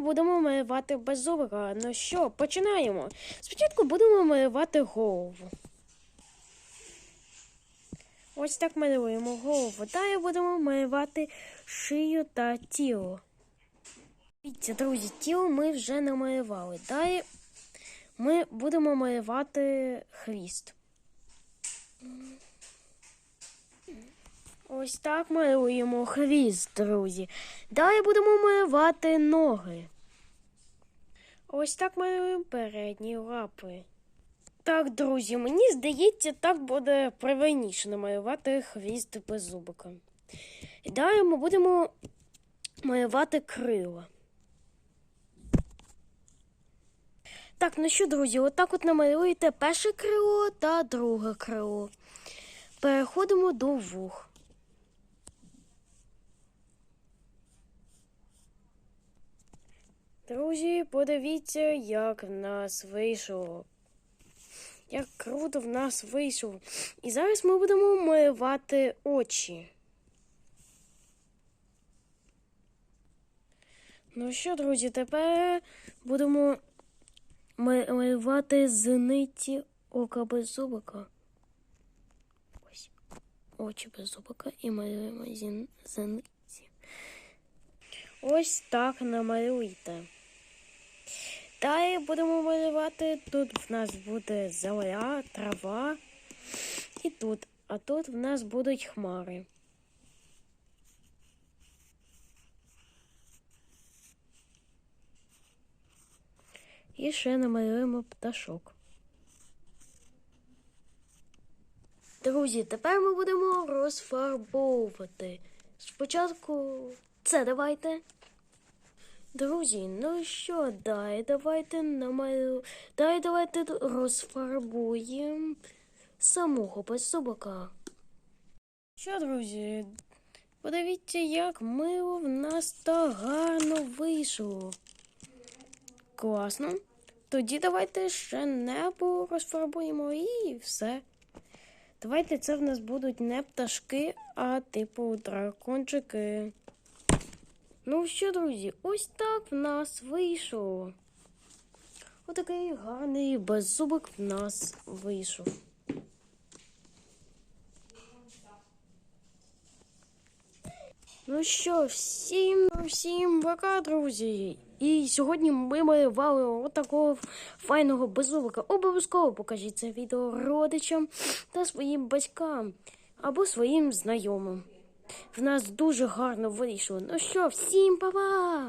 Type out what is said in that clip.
будемо малювати беззубика. Ну що, починаємо. Спочатку будемо малювати голову. Ось так малюємо голову. Далі будемо малювати шию та тіло. Дивіться, друзі, тіло ми вже намалювали. Далі ми будемо малювати хвіст. Ось так малюємо хвіст, друзі. Далі будемо малювати ноги. Ось так малюємо передні лапи. Так, друзі, мені здається, так буде правильніше намалювати хвіст без зубика. І далі ми будемо малювати крила. Так, ну що, друзі, отак от намалюєте перше крило та друге крило. Переходимо до вух. Друзі, подивіться, як в нас вийшло. Як круто в нас вийшло. І зараз ми будемо малювати очі. Ну що, друзі, тепер будемо ма- малювати зениці ока без зубика. Ось. Очі без зубика і малюємо зениці. Ось так намалюйте. Далі будемо малювати. Тут в нас буде земля, трава. І тут. А тут в нас будуть хмари. І ще намалюємо пташок. Друзі, тепер ми будемо розфарбовувати. Спочатку це давайте. Друзі, ну що, дай, давайте намалю... Дай давайте розфарбуємо самого беззубика. Що, друзі, подивіться, як мило в нас та гарно вийшло. Класно. Тоді давайте ще небо розфарбуємо і все. Давайте це в нас будуть не пташки, а типу дракончики. Ну що, друзі, ось так в нас вийшло. Отакий гарний беззубик в нас вийшов. Ну що, всім всім пока, друзі. І сьогодні ми малювали отакого файного беззубика. Обов'язково покажіть це відео родичам та своїм батькам або своїм знайомим. В нас дуже гарно вийшло. Ну що, всім па-па!